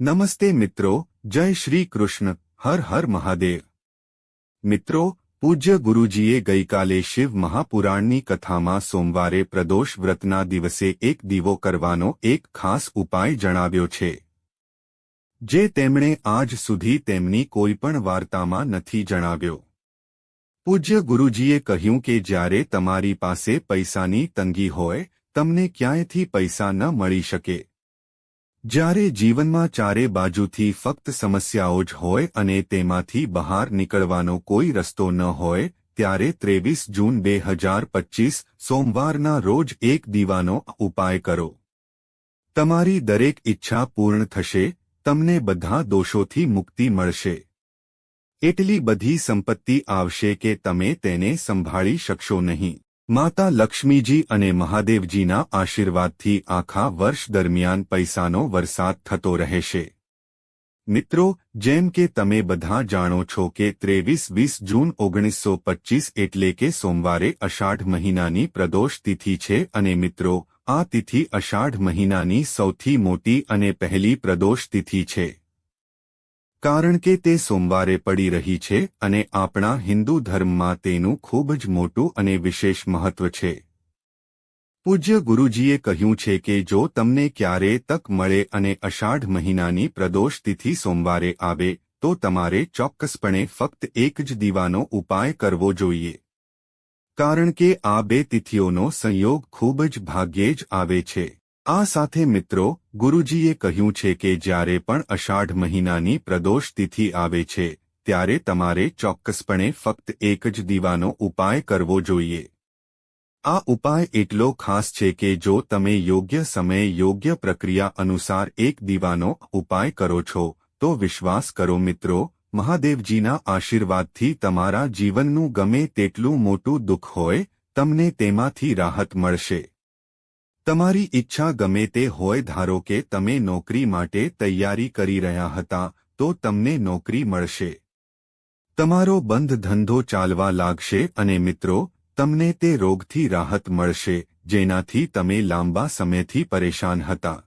નમસ્તે મિત્રો, જય શ્રી કૃષ્ણ, હર હર મહાદેવ. મિત્રો, પૂજ્ય ગુરુજીએ ગઈકાલે શિવ મહાપુરાણની કથામાં સોમવારે પ્રદોષ વ્રતના દિવસે એક દીવો કરવાનો એક ખાસ ઉપાય જણાવ્યો છે. જે તેમણે આજ સુધી તેમની કોઈપણ વાર્તામાં નથી જણાવ્યો. પૂજ્ય ગુરુજીએ કહ્યું કે જ્યારે તમારી પાસે પૈસાની તંગી હોય, તમને ક્યાંયથી પૈસા ન મળી શકે? જ્યારે જીવનમાં ચારે બાજુથી ફક્ત સમસ્યાઓ જ હોય અને તેમાંથી બહાર નીકળવાનો કોઈ રસ્તો ન હોય, ત્યારે ત્રેવીસ જૂન બે હજાર પચીસ સોમવારના રોજ એક દીવાનો ઉપાય કરો. તમારી દરેક ઈચ્છા પૂર્ણ થશે, તમને બધા દોષોથી મુક્તિ મળશે. એટલી બધી સંપત્તિ આવશે કે તમે તેને સંભાળી શકશો નહીં. માતા લક્ષ્મીજી અને મહાદેવજીના આશીર્વાદથી આખા વર્ષ દરમિયાન પૈસાનો વરસાદ થતો રહેશે. મિત્રો, જેમ કે તમે બધા જાણો છો કે ત્રેવીસ વીસ જૂન ઓગણીસો પચ્ચીસ એટલે કે સોમવારે અષાઢ મહિનાની પ્રદોષ તિથિ છે અને મિત્રો, આ તિથિ અષાઢ મહિનાની સૌથી મોટી અને પહેલી પ્રદોષ તિથિ છે. કારણ કે તે સોમવારે પડી રહી છે અને આપણા હિન્દુ ધર્મમાં તેનું ખૂબ જ મોટું અને વિશેષ મહત્વ છે. પૂજ્ય ગુરુજીએ કહ્યું છે કે જો તમને ક્યારે તક મળે અને અષાઢ મહિનાની પ્રદોષ તિથિ સોમવારે આવે, તો તમારે ચોક્કસપણે ફક્ત એક જ દીવાનો ઉપાય કરવો જોઈએ. કારણ કે આ બે તિથિઓનો સંયોગ ખૂબ જ ભાગ્યે જ આવે છે. આ સાથે મિત્રો, ગુરુજીએ કહ્યું છે કે જ્યારે પણ અષાઢ મહિનાની પ્રદોષ તિથિ આવે છે, ત્યારે તમારે ચોક્કસપણે ફક્ત એક જ દીવાનો ઉપાય કરવો જોઈએ. આ ઉપાય એટલો ખાસ છે કે જો તમે યોગ્ય સમયે યોગ્ય પ્રક્રિયા અનુસાર એક દીવાનો ઉપાય કરો છો, તો વિશ્વાસ કરો મિત્રો, મહાદેવજીના આશીર્વાદથી તમારા જીવનનું ગમે તેટલું મોટું દુઃખ હોય, તમને તેમાંથી રાહત મળશે. તમારી ઈચ્છા ગમે તે હોય ધારો કે તમે નોકરી માટે તૈયારી કરી રહ્યા હતા, તો તમને નોકરી મળશે. તમારો બંધ ધંધો ચાલવા લાગશે અને મિત્રો, તમને તે રોગથી રાહત મળશે, જેનાથી તમે લાંબા સમયથી પરેશાન હતા.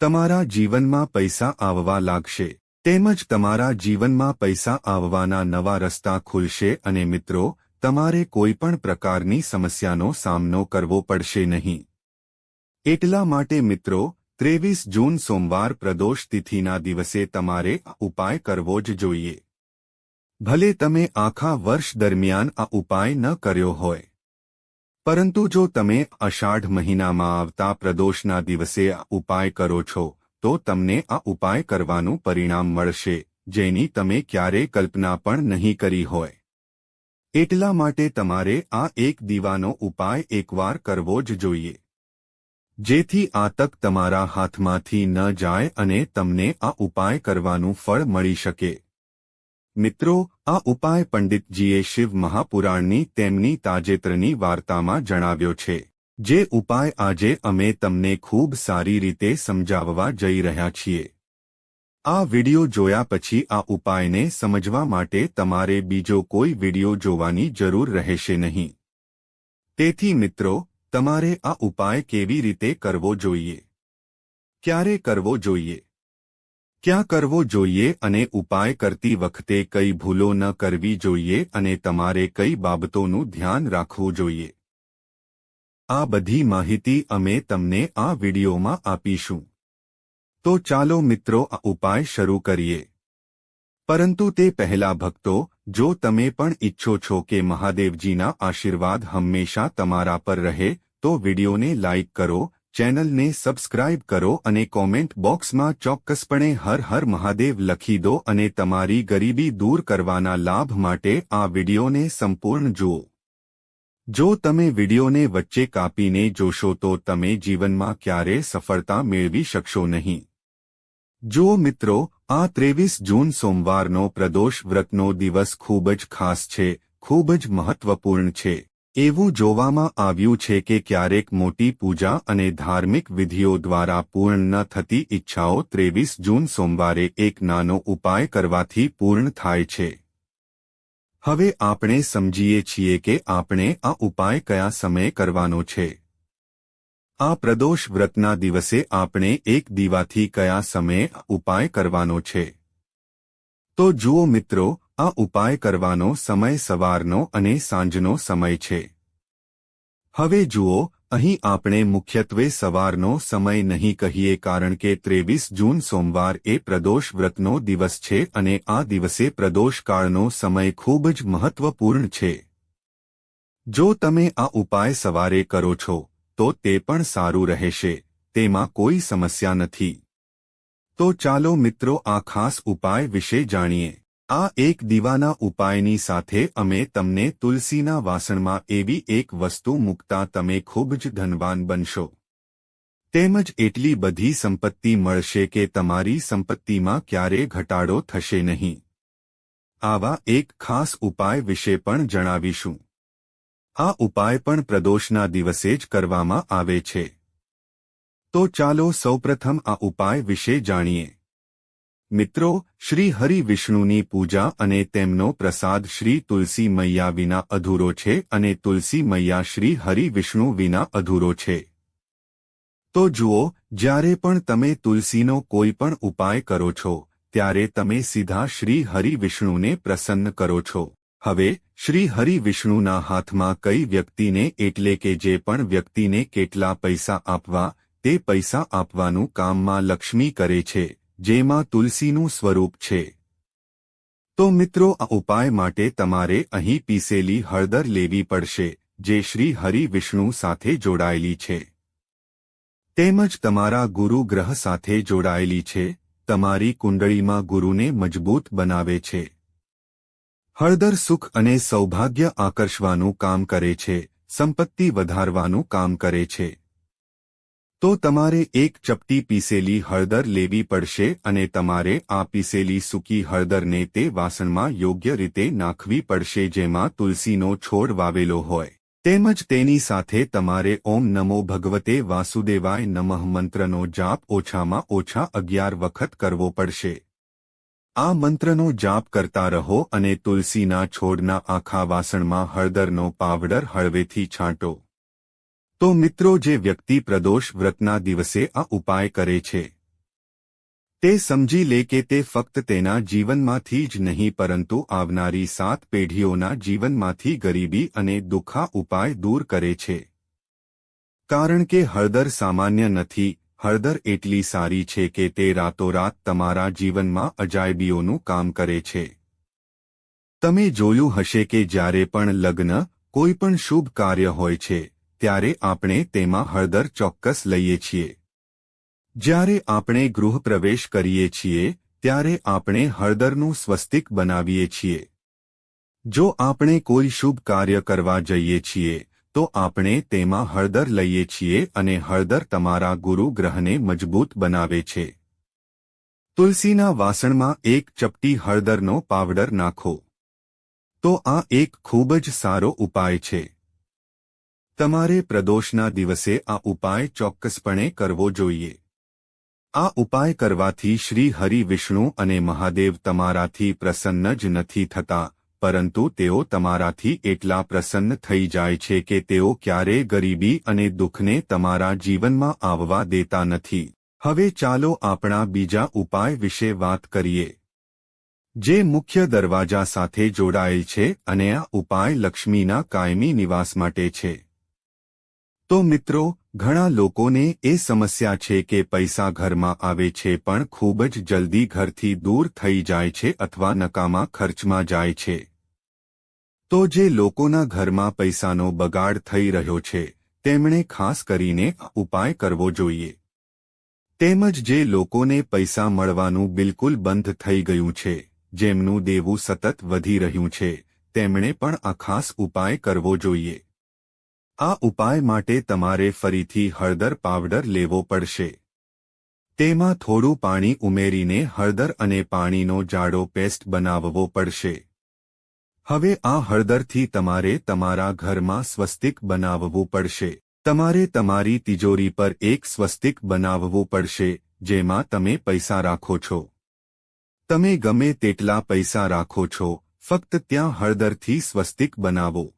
તમારા જીવનમાં પૈસા આવવા લાગશે. તેમજ તમારા જીવનમાં પૈસા આવવાના નવા રસ્તા ખુલશે અને મિત્રો, તમારે કોઈપણ પ્રકારની સમસ્યાનો સામનો કરવો પડશે નહીં. એટલા માટે મિત્રો, ત્રેવીસ જૂન સોમવાર પ્રદોષ તિથિના દિવસે તમારે આ ઉપાય કરવો જ જોઈએ. ભલે તમે આખા વર્ષ દરમિયાન આ ઉપાય ન કર્યો હોય. પરંતુ જો તમે અષાઢ મહિનામાં આવતા પ્રદોષના દિવસે આ ઉપાય કરો છો, તો તમને આ ઉપાય કરવાનું પરિણામ મળશે, જેની તમે ક્યારેય કલ્પના પણ નહીં કરી હોય. એટલા માટે તમારે આ એક દીવાનો ઉપાય એકવાર કરવો જ જોઈએ. જેથી આ તક તમારા હાથમાંથી ન જાય અને તમને આ ઉપાય કરવાનું ફળ મળી શકે. મિત્રો, આ ઉપાય પંડિતજીએ શિવ મહાપુરાણની તેમની તાજેતરની વાર્તામાં જણાવ્યો છે, જે ઉપાય આજે અમે તમને ખૂબ સારી રીતે સમજાવવા જઈ રહ્યા છીએ. આ વિડિયો જોયા પછી આ ઉપાયને સમજવા માટે તમારે બીજો કોઈ વિડિયો જોવાની જરૂર રહેશે નહીં. તેથી મિત્રો તમારે આ ઉપાય કેવી રીતે કરવો જોઈએ? ક્યારે કરવો જોઈએ? ક્યાં કરવો જોઈએ અને ઉપાય કરતી વખતે કઈ ભૂલો ન કરવી જોઈએ અને તમારે કઈ બાબતોનું ધ્યાન રાખવું જોઈએ? આ બધી માહિતી અમે તમને આ વિડીયોમાં આપીશું. તો ચાલો મિત્રો આ ઉપાય શરૂ કરીએ. પરંતુ તે પહેલા ભક્તો, જો તમે પણ ઈચ્છો છો કે મહાદેવજીના આશીર્વાદ હંમેશા તમારા પર રહે તો વિડિયોને લાઇક કરો, ચેનલને સબસ્ક્રાઇબ કરો અને કોમેન્ટ બોક્સમાં ચોક્કસપણે હર હર મહાદેવ લખી દો અને તમારી ગરીબી દૂર કરવાના લાભ માટે આ વિડિયોને સંપૂર્ણ જુઓ. જો તમે વિડિયોને વચ્ચે કાપીને જોશો તો તમે જીવનમાં ક્યારે સફળતા મેળવી શકશો નહીં. જો મિત્રો, આ ત્રેવીસ જૂન સોમવારનો પ્રદોષ વ્રતનો દિવસ ખૂબ જ ખાસ છે, ખૂબ જ મહત્વપૂર્ણ છે. એવું જોવામાં આવ્યું છે કે ક્યારેક મોટી પૂજા અને ધાર્મિક વિધિઓ દ્વારા પૂર્ણ ન થતી ઈચ્છાઓ ત્રેવીસ જૂન સોમવારે એક નાનો ઉપાય કરવાથી પૂર્ણ થાય છે. હવે આપણે સમજીએ છીએ કે આપણે આ ઉપાય કયા સમયે કરવાનો છે. આ પ્રદોષ વ્રતના દિવસે આપણે એક દીવાથી કયા સમયે ઉપાય કરવાનો છે? તો જુઓ મિત્રો આ ઉપાય કરવાનો સમય સવારનો અને સાંજનો સમય છે. હવે જુઓ, અહીં આપણે મુખ્યત્વે સવારનો સમય નહીં કહીએ કારણ કે ત્રેવીસ જૂન સોમવાર એ પ્રદોષ વ્રતનો દિવસ છે અને આ દિવસે પ્રદોષકાળનો સમય ખૂબ જ મહત્વપૂર્ણ છે. જો તમે આ ઉપાય સવારે કરો છો, તો તે પણ સારું રહેશે, તેમાં કોઈ સમસ્યા નથી. તો ચાલો મિત્રો આ ખાસ ઉપાય વિશે જાણીએ. આ એક દીવાના ઉપાયની સાથે અમે તમને તુલસીના વાસણમાં એવી એક વસ્તુ મૂકતા તમે ખૂબ જ ધનવાન બનશો. તેમજ એટલી બધી સંપત્તિ મળશે કે તમારી સંપત્તિમાં ક્યારે ઘટાડો થશે નહીં. આવા એક ખાસ ઉપાય વિશે પણ જણાવીશું. આ ઉપાય પણ પ્રદોષના દિવસે જ કરવામાં આવે છે. તો ચાલો સૌપ્રથમ આ ઉપાય વિશે જાણીએ. મિત્રો, શ્રી હરિ વિષ્ણુની પૂજા અને તેમનો પ્રસાદ શ્રી તુલસી મૈયા વિના અધૂરો છે અને તુલસી મૈયા શ્રી હરિ વિષ્ણુ વિના અધૂરો છે. તો જુઓ, જ્યારે પણ તમે તુલસીનો કોઈ પણ ઉપાય કરો છો, ત્યારે તમે સીધા શ્રી હરિ વિષ્ણુને પ્રસન્ન કરો છો. હવે, શ્રી હરિ વિષ્ણુના હાથમાં કઈ વ્યક્તિને એટલે કે જે પણ વ્યક્તિને કેટલા પૈસા આપવા, તે પૈસા આપવાનું કામમાં લક્ષ્મી કરે છે. જેમાં તુલસીનું સ્વરૂપ છે. તો મિત્રો, આ ઉપાય માટે તમારે અહીં પીસેલી હળદર લેવી પડશે, જે શ્રી હરિ વિષ્ણુ સાથે જોડાયેલી છે. તેમજ તમારા ગુરુ ગ્રહ સાથે જોડાયેલી છે, તમારી કુંડળીમાં ગુરુને મજબૂત બનાવે છે. હળદર સુખ અને સૌભાગ્ય આકર્ષવાનું કામ કરે છે, સંપત્તિ વધારવાનું કામ કરે છે. તો તમારે એક ચપટી પીસેલી હળદર લેવી પડશે અને તમારે આ પીસેલી સૂકી હળદરને તે વાસણમાં યોગ્ય રીતે નાખવી પડશે જેમાં તુલસીનો છોડ વાવેલો હોય. તેમજ તેની સાથે તમારે ઓમ નમો ભગવતે વાસુદેવાય નમઃ મંત્રનો જાપ ઓછામાં ઓછા અગિયાર વખત કરવો પડશે. આ મંત્રનો જાપ કરતા રહો અને તુલસીના છોડના આખા વાસણમાં હળદરનો પાવડર હળવેથી છાંટો. તો મિત્રો જે વ્યક્તિ પ્રદોષ વ્રતના દિવસે આ ઉપાય કરે છે, તે સમજી લે કે તે ફક્ત તેના જીવનમાંથી જ નહીં, પરંતુ આવનારી સાત પેઢીઓના જીવનમાંથી ગરીબી અને દુઃખા ઉપાય દૂર કરે છે. કારણ કે હળદર સામાન્ય નથી, હળદર એટલી સારી છે કે તે રાતોરાત તમારા જીવનમાં અજાયબીઓનું કામ કરે છે. તમે જોયું હશે કે જ્યારે પણ લગ્ન, કોઈ પણ શુભ કાર્ય હોય છે ત્યારે આપણે તેમાં હળદર ચોક્કસ લઈએ છીએ. જ્યારે આપણે ગૃહ પ્રવેશ કરીએ છીએ, ત્યારે આપણે હળદરનું સ્વસ્તિક બનાવીએ છીએ. જો આપણે કોઈ શુભ કાર્ય કરવા જઈએ છીએ, તો આપણે તેમાં હળદર લઈએ છીએ અને હળદર તમારા ગુરુ ગ્રહને મજબૂત બનાવે છે. તુલસીના વાસણમાં એક ચપટી હળદરનો પાવડર નાખો. તો આ એક ખૂબ જ સારો ઉપાય છે. તમારે પ્રદોષના દિવસે આ ઉપાય ચોક્કસપણે કરવો જોઈએ. આ ઉપાય કરવાથી શ્રી હરિ વિષ્ણુ અને મહાદેવ તમારાથી પ્રસન્ન જ નથી થતા, પરંતુ તેઓ તમારાથી એટલા પ્રસન્ન થઈ જાય છે કે તેઓ ક્યારેય ગરીબી અને દુઃખને તમારા જીવનમાં આવવા દેતા નથી. હવે ચાલો આપણા બીજા ઉપાય વિશે વાત કરીએ. જે મુખ્ય દરવાજા સાથે જોડાયેલ છે અને આ ઉપાય લક્ષ્મીના કાયમી નિવાસ માટે છે. તો મિત્રો, ઘણા લોકોને એ સમસ્યા છે કે પૈસા ઘરમાં આવે છે પણ ખૂબ જ જલ્દી ઘરથી દૂર થઈ જાય છે અથવા નકામા ખર્ચમાં જાય છે. તો જે લોકોના ઘરમાં પૈસાનો બગાડ થઈ રહ્યો છે, તેમણે ખાસ કરીને ઉપાય કરવો જોઈએ. તેમજ જે લોકોને પૈસા મળવાનું બિલકુલ બંધ થઈ ગયું છે, જેમનું દેવું સતત વધી રહ્યું છે, તેમણે પણ આ ખાસ ઉપાય કરવો જોઈએ. આ ઉપાય માટે તમારે ફરીથી હળદર પાવડર લેવો પડશે. તેમાં થોડું પાણી ઉમેરીને હળદર અને પાણીનો જાડો પેસ્ટ બનાવવો પડશે. હવે આ હળદરથી તમારે તમારા ઘરમાં સ્વસ્તિક બનાવવું પડશે. તમારે તમારી તિજોરી પર એક સ્વસ્તિક બનાવવું પડશે, જેમાં તમે પૈસા રાખો છો. તમે ગમે તેટલા પૈસા રાખો છો, ફક્ત ત્યાં હળદરથી સ્વસ્તિક બનાવો.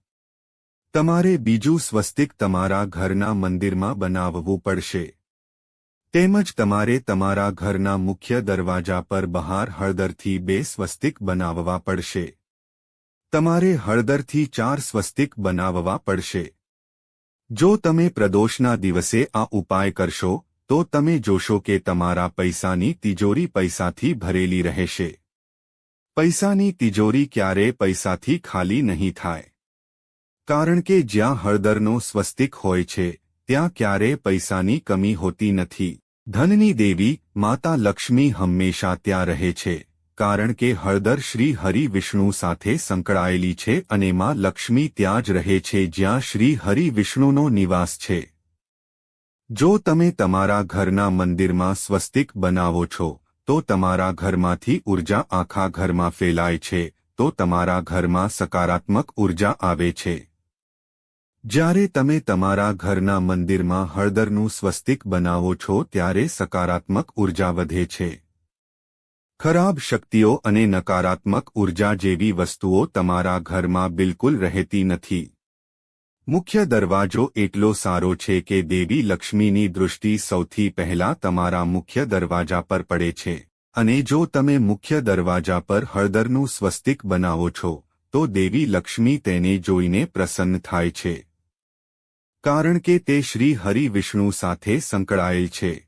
તમારે બીજું સ્વસ્તિક તમારા ઘરના મંદિરમાં બનાવવું પડશે. તેમજ તમારે તમારા ઘરના મુખ્ય દરવાજા પર બહાર હળદરથી બે સ્વસ્તિક બનાવવા પડશે. તમારે હળદરથી ચાર સ્વસ્તિક બનાવવા પડશે. જો તમે પ્રદોષના દિવસે આ ઉપાય કરશો, તો તમે જોશો કે તમારા પૈસાની તિજોરી પૈસાથી ભરેલી રહેશે. પૈસાની તિજોરી ક્યારે પૈસાથી ખાલી નહીં થાય. કારણ કે જ્યાં હળદરનો સ્વસ્તિક હોય છે, ત્યાં ક્યારે પૈસાની કમી હોતી નથી. ધનની દેવી, માતા લક્ષ્મી હંમેશા ત્યાં રહે છે, કારણ કે હળદર શ્રી હરિ વિષ્ણુ સાથે સંકળાયેલી છે અને માં લક્ષ્મી ત્યાં જ રહે છે જ્યાં શ્રી હરિ વિષ્ણુનો નિવાસ છે. જો તમે તમારા ઘરના મંદિરમાં સ્વસ્તિક બનાવો છો, તો તમારા ઘરમાંથી ઊર્જા આખા ઘરમાં ફેલાય છે, તો તમારા ઘરમાં સકારાત્મક ઊર્જા આવે છે. જ્યારે તમે તમારા ઘરના મંદિરમાં હળદરનું સ્વસ્તિક બનાવો છો ત્યારે સકારાત્મક ઊર્જા વધે છે. ખરાબ શક્તિઓ અને નકારાત્મક ઊર્જા જેવી વસ્તુઓ તમારા ઘરમાં બિલકુલ રહેતી નથી. મુખ્ય દરવાજો એટલો સારો છે કે દેવી લક્ષ્મીની દૃષ્ટિ સૌથી પહેલા તમારા મુખ્ય દરવાજા પર પડે છે. અને જો તમે મુખ્ય દરવાજા પર હળદરનું સ્વસ્તિક બનાવો છો, તો દેવી લક્ષ્મી તેને જોઈને પ્રસન્ન થાય છે. કારણ કે તે શ્રી હરિ વિષ્ણુ સાથે સંકળાયેલ છે.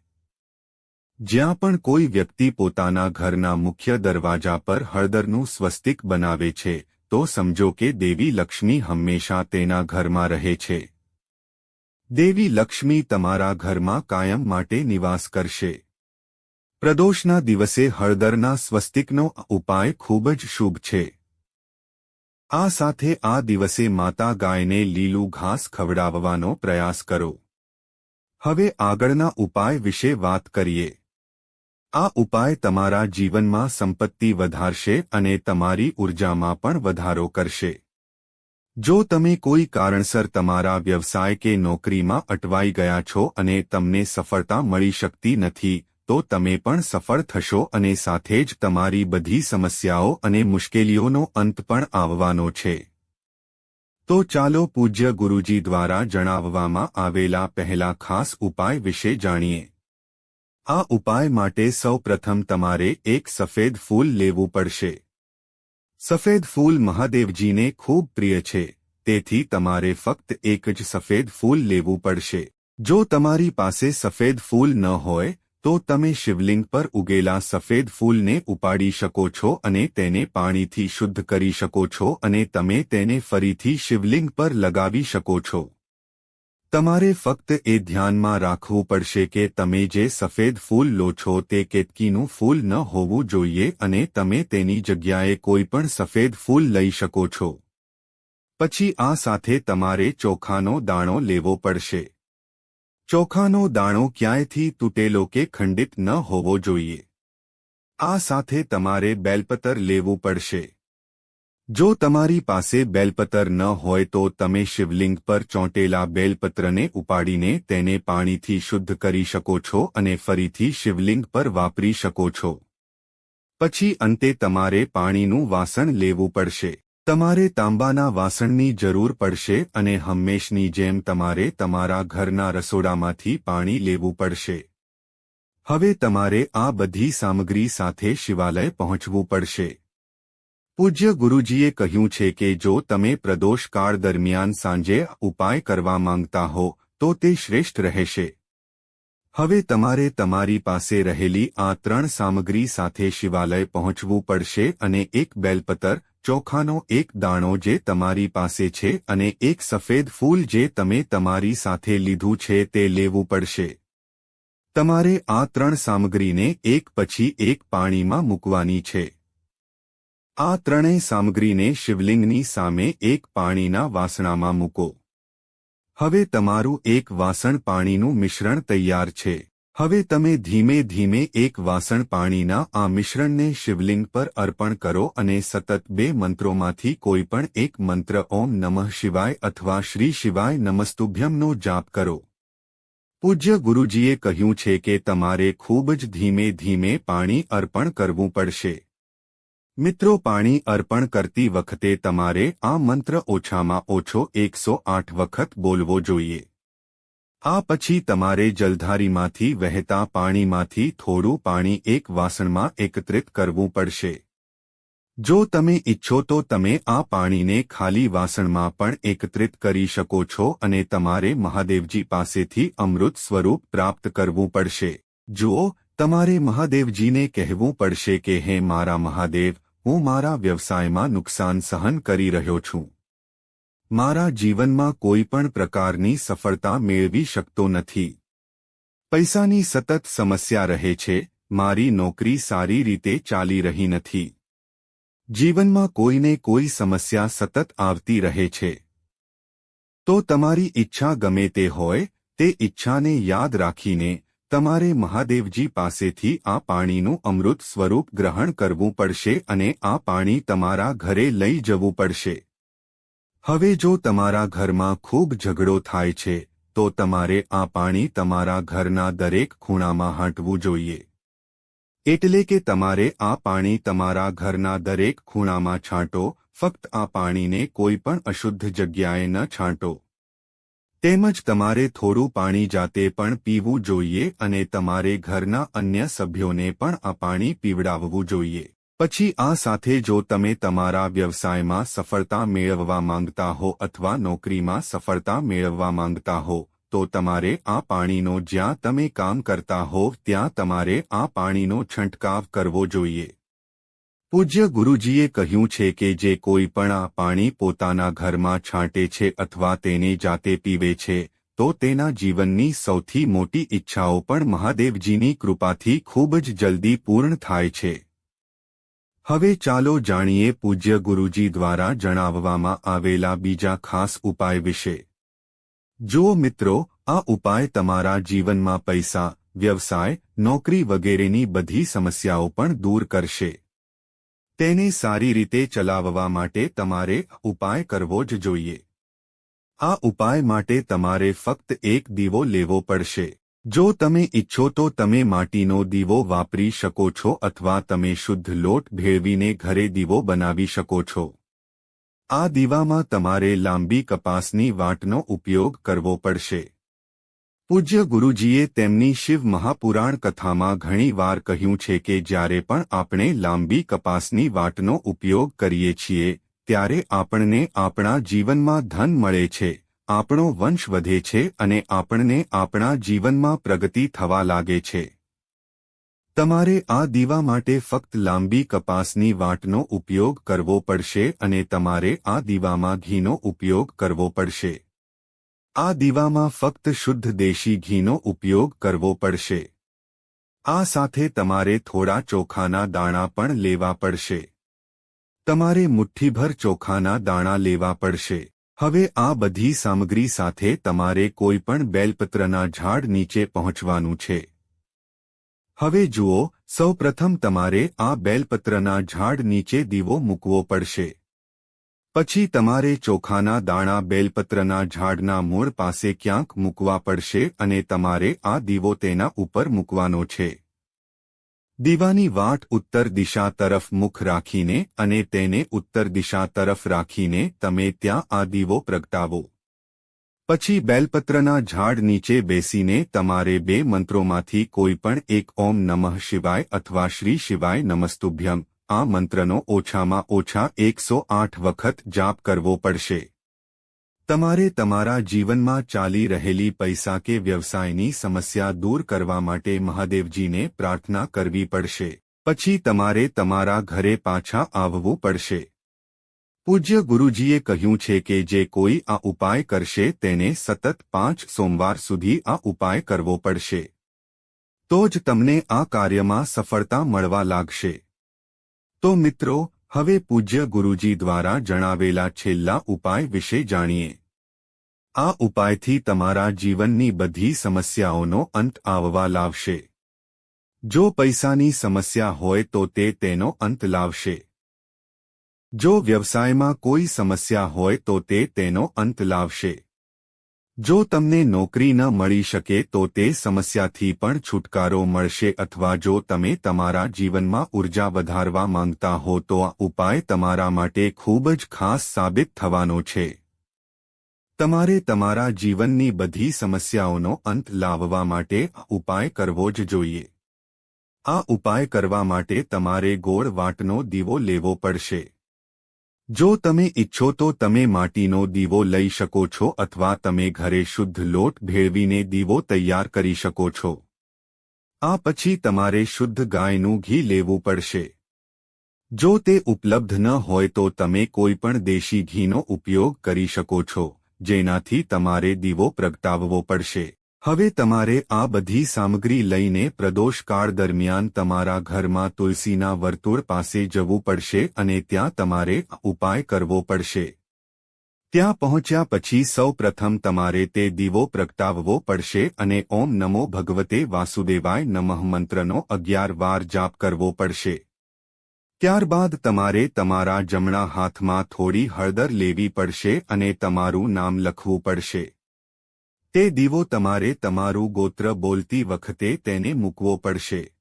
જ્યાં પણ કોઈ વ્યક્તિ પોતાના ઘરના મુખ્ય દરવાજા પર હળદરનું સ્વસ્તિક બનાવે છે, તો સમજો કે દેવી લક્ષ્મી હંમેશા તેના ઘરમાં રહે છે. દેવી લક્ષ્મી તમારા ઘરમાં કાયમ માટે નિવાસ કરશે. પ્રદોષના દિવસે હળદરના સ્વસ્તિકનો ઉપાય ખૂબ જ શુભ છે. આ સાથે આ દિવસે માતા ગાયને લીલું ઘાસ ખવડાવવાનો પ્રયાસ કરો. હવે આગળના ઉપાય વિશે વાત કરીએ. આ ઉપાય તમારા જીવનમાં સંપત્તિ વધારશે અને તમારી ઉર્જામાં પણ વધારો કરશે. જો તમે કોઈ કારણસર તમારા વ્યવસાય કે નોકરીમાં અટવાઈ ગયા છો અને તમને સફળતા મળી શકતી નથી તો તમે પણ સફળ થશો અને સાથે જ તમારી બધી સમસ્યાઓ અને મુશ્કેલીઓનો અંત પણ આવવાનો છે. તો ચાલો પૂજ્ય ગુરુજી દ્વારા જણાવવામાં આવેલા પહેલા ખાસ ઉપાય વિશે જાણીએ. આ ઉપાય માટે સૌ પ્રથમ તમારે એક સફેદ ફૂલ લેવું પડશે. સફેદ ફૂલ મહાદેવજીને ખૂબ પ્રિય છે, તેથી તમારે ફક્ત એક જ સફેદ ફૂલ લેવું પડશે. જો તમારી પાસે સફેદ ફૂલ ન હોય તો તમે શિવલિંગ પર ઉગેલા સફેદ ફૂલને ઉપાડી શકો છો અને તેને પાણીથી શુદ્ધ કરી શકો છો અને તમે તેને ફરીથી શિવલિંગ પર લગાવી શકો છો. તમારે ફક્ત એ ધ્યાનમાં રાખવું પડશે કે તમે જે સફેદ ફૂલ લો છો તે કેતકીનું ફૂલ ન હોવું જોઈએ અને તમે તેની જગ્યાએ કોઈ પણ સફેદ ફૂલ લઈ શકો છો. પછી આ સાથે તમારે ચોખાનો દાણો લેવો પડશે. ચોખાનો દાણો ક્યાંયથી તૂટેલો કે ખંડિત ન હોવો જોઈએ. આ સાથે તમારે બેલપતર લેવું પડશે. જો તમારી પાસે બેલપતર ન હોય તો તમે શિવલિંગ પર ચોંટેલા બેલપત્રને ઉપાડીને તેને પાણીથી શુદ્ધ કરી શકો છો અને ફરીથી શિવલિંગ પર વાપરી શકો છો. પછી અંતે તમારે પાણીનું વાસણ લેવું પડશે. તમારે તાંબાના વાસણની જરૂર પડશે અને હંમેશની જેમ તમારે તમારા ઘરના રસોડામાંથી પાણી લેવું પડશે. હવે તમારે આ બધી સામગ્રી સાથે શિવાલય પહોંચવું પડશે. પૂજ્ય ગુરુજીએ કહ્યું છે કે જો તમે પ્રદોષકાળ દરમિયાન સાંજે ઉપાય કરવા માંગતા હો, તો તે શ્રેષ્ઠ રહેશે. હવે તમારે તમારી પાસે રહેલી આ ત્રણ સામગ્રી સાથે શિવાલય પહોંચવું પડશે અને એક બેલપતર ચોખાનો એક દાણો જે તમારી પાસે છે અને એક સફેદ ફૂલ જે તમે તમારી સાથે લીધું છે તે લેવું પડશે. તમારે આ ત્રણ સામગ્રીને એક પછી એક પાણીમાં મૂકવાની છે. આ ત્રણેય સામગ્રીને શિવલિંગની સામે એક પાણીના વાસણામાં મૂકો. હવે તમારું એક વાસણ પાણીનું મિશ્રણ તૈયાર છે. હવે તમે ધીમે ધીમે એક વાસણ પાણીના આ મિશ્રણને શિવલિંગ પર અર્પણ કરો અને સતત બે મંત્રોમાંથી કોઈપણ એક મંત્ર ઓમ નમઃ શિવાય અથવા શ્રી શિવાય નમસ્તુભ્યમનો જાપ કરો. પૂજ્ય ગુરુજીએ કહ્યું છે કે તમારે ખૂબ જ ધીમે ધીમે પાણી અર્પણ કરવું પડશે. મિત્રો, પાણી અર્પણ કરતી વખતે તમારે આ મંત્ર ઓછામાં ઓછો એકસો આઠ વખત બોલવો જોઈએ. આ પછી તમારે જલધારીમાંથી વહેતા પાણીમાંથી થોડું પાણી એક વાસણમાં એકત્રિત કરવું પડશે. જો તમે ઈચ્છો તો તમે આ પાણીને ખાલી વાસણમાં પણ એકત્રિત કરી શકો છો અને તમારે મહાદેવજી પાસેથી અમૃત સ્વરૂપ પ્રાપ્ત કરવું પડશે. જુઓ, તમારે મહાદેવજીને કહેવું પડશે કે, હે મારા મહાદેવ, હું મારા વ્યવસાયમાં નુકસાન સહન કરી રહ્યો છું. મારા જીવનમાં કોઈ પણ પ્રકારની સફળતા મેળવી શકતો નથી. પૈસાની સતત સમસ્યા રહે છે, મારી નોકરી સારી રીતે ચાલી રહી નથી. જીવનમાં કોઈને કોઈ સમસ્યા સતત આવતી રહે છે. તો તમારી ઈચ્છા ગમે તે હોય, તે ઈચ્છાને યાદ રાખીને, તમારે મહાદેવજી પાસેથી આ પાણીનું અમૃત સ્વરૂપ ગ્રહણ કરવું પડશે અને આ પાણી તમારા ઘરે લઈ જવું પડશે. હવે જો તમારા ઘરમાં ખૂબ ઝઘડો થાય છે, તો તમારે આ પાણી તમારા ઘરના દરેક ખૂણામાં હાંટવું જોઈએ. એટલે કે તમારે આ પાણી તમારા ઘરના દરેક ખૂણામાં છાંટો, ફક્ત આ પાણીને કોઈ પણ અશુદ્ધ જગ્યાએ ન છાંટો. તેમજ તમારે થોડું પાણી જાતે પણ પીવું જોઈએ અને તમારે ઘરના અન્ય સભ્યોને પણ આ પાણી પીવડાવવું જોઈએ. પછી આ સાથે જો તમે તમારા વ્યવસાયમાં સફળતા મેળવવા માંગતા હો અથવા નોકરીમાં સફળતા મેળવવા માંગતા હો, તો તમારે આ પાણીનો જ્યાં તમે કામ કરતા હો ત્યાં તમારે આ પાણીનો છંટકાવ કરવો જોઈએ. પૂજ્ય ગુરુજીએ કહ્યું છે કે જે કોઈ પણ આ પાણી પોતાના ઘરમાં છાંટે છે અથવા તેને જાતે પીવે છે, તો તેના જીવનની સૌથી મોટી ઈચ્છાઓ પણ મહાદેવજીની કૃપાથી ખૂબ જ જલ્દી પૂર્ણ થાય છે. હવે ચાલો જાણીએ પૂજ્ય ગુરુજી દ્વારા જણાવવામાં આવેલા બીજા ખાસ ઉપાય વિશે. જો મિત્રો, આ ઉપાય તમારા જીવનમાં પૈસા, વ્યવસાય, નોકરી વગેરેની બધી સમસ્યાઓ પણ દૂર કરશે. તેને સારી રીતે ચલાવવા માટે તમારે ઉપાય કરવો જ જોઈએ. આ ઉપાય માટે તમારે ફક્ત એક દીવો લેવો પડશે. જો તમે ઈચ્છો તો તમે માટીનો દીવો વાપરી શકો છો અથવા તમે શુદ્ધ લોટ ભેળવીને ઘરે દીવો બનાવી શકો છો. આ દીવામાં તમારે લાંબી કપાસની વાટનો ઉપયોગ કરવો પડશે. પૂજ્ય ગુરુજીએ તેમની શિવ મહાપુરાણ કથામાં ઘણી વાર કહ્યું છે કે જ્યારે પણ આપણે લાંબી કપાસની વાટનો ઉપયોગ કરીએ છીએ, ત્યારે આપણને આપણા જીવનમાં ધન મળે છે. આપણો વંશ વધે છે અને આપણને આપણા જીવનમાં પ્રગતિ થવા લાગે છે. તમારે આ દીવા માટે ફક્ત લાંબી કપાસની વાટનો ઉપયોગ કરવો પડશે અને તમારે આ દીવામાં ઘીનો ઉપયોગ કરવો પડશે. આ દીવામાં ફક્ત શુદ્ધ દેશી ઘીનો ઉપયોગ કરવો પડશે. આ સાથે તમારે થોડા ચોખાના દાણા પણ લેવા પડશે. તમારે મુઠ્ઠીભર ચોખાના દાણા લેવા પડશે. હવે આ બધી સામગ્રી સાથે તમારે કોઈપણ બેલપત્રના ઝાડ નીચે પહોંચવાનું છે. હવે જુઓ, સૌપ્રથમ તમારે આ બેલપત્રના ઝાડ નીચે દીવો મૂકવો પડશે. પછી તમારે ચોખાના દાણા બેલપત્રના ઝાડના મૂળ પાસે ક્યાંક મૂકવા પડશે અને તમારે આ દીવો તેના ઉપર મૂકવાનો છે. દીવાની વાટ ઉત્તર દિશા તરફ મુખ રાખીને અને તેને ઉત્તર દિશા તરફ રાખીને તમે ત્યાં આ દીવો પ્રગટાવો. પછી બેલપત્રના ઝાડ નીચે બેસીને તમારે બે મંત્રોમાંથી કોઈપણ એક ઓમ નમઃ શિવાય અથવા શ્રી શિવાય નમસ્તુભ્યમ. આ મંત્રનો ઓછામાં ઓછા એકસો આઠ વખત જાપ કરવો પડશે. તમારે તમારા જીવનમાં ચાલી રહેલી પૈસા કે વ્યવસાયની સમસ્યા દૂર કરવા માટે મહાદેવજીને પ્રાર્થના કરવી પડશે. પછી તમારે તમારા ઘરે પાછા આવવું પડશે. પૂજ્ય ગુરુજીએ કહ્યું છે કે જે કોઈ આ ઉપાય કરશે તેને સતત પાંચ સોમવાર સુધી આ ઉપાય કરવો પડશે. તો જ તમને આ કાર્યમાં સફળતા મળવા લાગશે. તો મિત્રો, હવે પૂજ્ય ગુરુજી દ્વારા જણાવેલા છેલ્લા ઉપાય વિશે જાણીએ. આ ઉપાયથી તમારા જીવનની બધી સમસ્યાઓનો અંત આવવા લાવશે. જો પૈસાની સમસ્યા હોય તો તે તેનો અંત લાવશે. જો વ્યવસાયમાં કોઈ સમસ્યા હોય તો તે તેનો અંત લાવશે. જો તમને નોકરી ન મળી શકે તો તે સમસ્યાથી પણ છુટકારો મળશે અથવા જો તમે તમારા જીવનમાં ઊર્જા વધારવા માંગતા હો તો આ ઉપાય તમારા માટે ખૂબ જ ખાસ સાબિત થવાનો છે. તમારે તમારા જીવનની બધી સમસ્યાઓનો અંત લાવવા માટે ઉપાય કરવો જ જોઈએ. આ ઉપાય કરવા માટે તમારે ગોળ વાટનો દીવો લેવો પડશે. જો તમે ઈચ્છો તો તમે માટીનો દીવો લઈ શકો છો અથવા તમે ઘરે શુદ્ધ લોટ ભેળવીને દીવો તૈયાર કરી શકો છો. આ પછી તમારે શુદ્ધ ગાયનું ઘી લેવું પડશે. જો તે ઉપલબ્ધ ન હોય તો તમે કોઈ પણ દેશી ઘીનો ઉપયોગ કરી શકો છો. જેનાથી તમારે દીવો પ્રગટાવવો પડશે. હવે તમારે આ બધી સામગ્રી લઈને પ્રદોષકાળ દરમિયાન તમારા ઘરમાં તુલસીના વર્તુળ પાસે જવું પડશે અને ત્યાં તમારે ઉપાય કરવો પડશે. ત્યાં પહોંચ્યા પછી સૌ પ્રથમ તમારે તે દીવો પ્રગટાવવો પડશે અને ઓમ નમો ભગવતે વાસુદેવાય નમઃ મંત્રનો અગિયાર વાર જાપ કરવો પડશે. ત્યારબાદ તમારે તમારા જમણા હાથમાં થોડી હળદર લેવી પડશે અને તમારું નામ લખવું પડશે. તે દીવો તમારે તમારું ગોત્ર બોલતી વખતે તેને મૂકવો પડશે.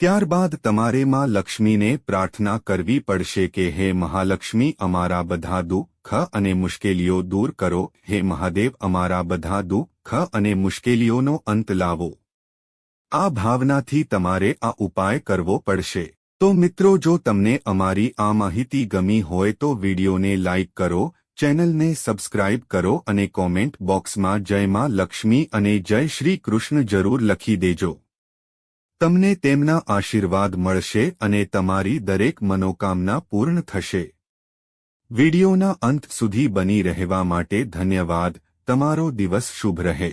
ત્યારબાદ તમારે માં લક્ષ્મીને પ્રાર્થના કરવી પડશે કે, હે મહાલક્ષ્મી, અમારા બધા દુઃખ અને મુશ્કેલીઓ દૂર કરો. હે મહાદેવ, અમારા બધા દુઃખ અને મુશ્કેલીઓનો અંત લાવો. આ ભાવનાથી તમારે આ ઉપાય કરવો પડશે. તો મિત્રો, જો તમને અમારી આ માહિતી ગમી હોય તો વિડીયોને લાઇક કરો, ચેનલને સબસ્ક્રાઇબ કરો અને કોમેન્ટ બોક્સમાં જય માં લક્ષ્મી અને જય શ્રી કૃષ્ણ જરૂર લખી દેજો. તમને તેમના આશીર્વાદ મળશે અને તમારી દરેક મનોકામના પૂર્ણ થશે. વિડિયોના અંત સુધી બની રહેવા માટે ધન્યવાદ. તમારો દિવસ શુભ રહે.